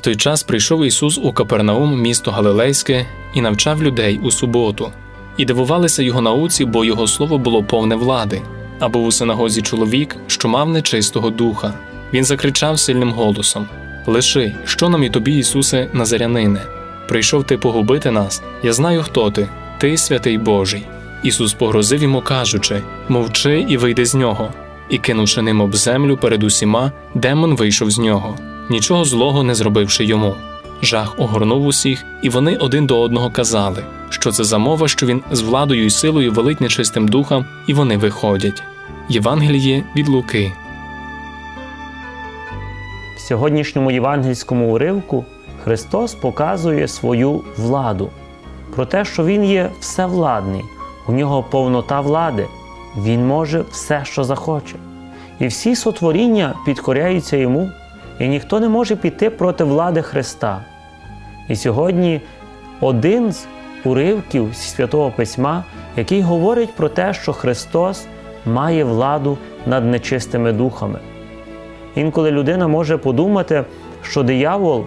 той час прийшов Ісус у Капернаум, місто Галилейське, і навчав людей у суботу. І дивувалися його науці, бо його слово було повне влади. А був у синагозі чоловік, що мав нечистого духа. Він закричав сильним голосом: Лиши, що нам і тобі, Ісусе, Назарянине? Прийшов ти погубити нас. Я знаю, хто ти, ти святий Божий. Ісус погрозив йому, кажучи: Мовчи і вийди з нього. І кинувши ним об землю перед усіма, демон вийшов з нього, нічого злого не зробивши йому. Жах огорнув усіх, і вони один до одного казали, що це за мова, що він з владою і силою велить нечистим духом, і вони виходять. Євангеліє від Луки. В сьогоднішньому євангельському уривку Христос показує свою владу про те, що Він є всевладний, у нього повнота влади, Він може все, що захоче. І всі сотворіння підкоряються йому, і ніхто не може піти проти влади Христа. І сьогодні один з уривків Святого Письма, який говорить про те, що Христос має владу над нечистими духами. Інколи людина може подумати, що диявол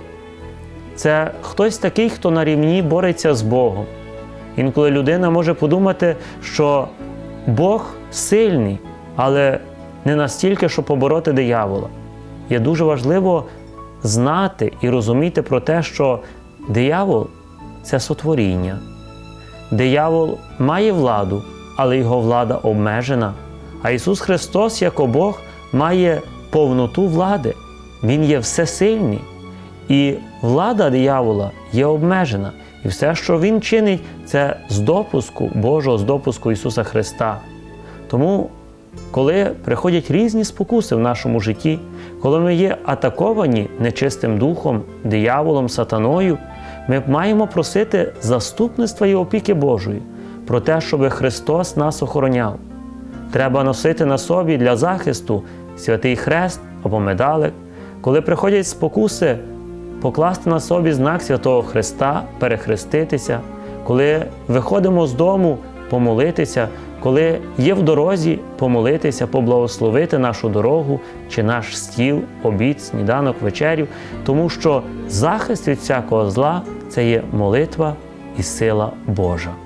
це хтось такий, хто на рівні бореться з Богом. Інколи людина може подумати, що Бог сильний, але не настільки, щоб побороти диявола. Є дуже важливо знати і розуміти про те, що диявол це сотворіння. Диявол має владу, але його влада обмежена. А Ісус Христос, як Бог, має повноту влади. Він є всесильний. І влада диявола є обмежена. І все, що Він чинить, це з допуску Божого, з допуску Ісуса Христа. Тому, коли приходять різні спокуси в нашому житті, коли ми є атаковані нечистим духом, дияволом, сатаною, ми маємо просити заступництва і опіки Божої про те, щоб Христос нас охороняв. Треба носити на собі для захисту святий хрест або медалик. Коли приходять спокуси, покласти на собі знак Святого Христа, перехреститися, коли виходимо з дому, помолитися, коли є в дорозі, помолитися, поблагословити нашу дорогу чи наш стіл, обід, сніданок, вечерю, тому що захист від всякого зла це є молитва і сила Божа.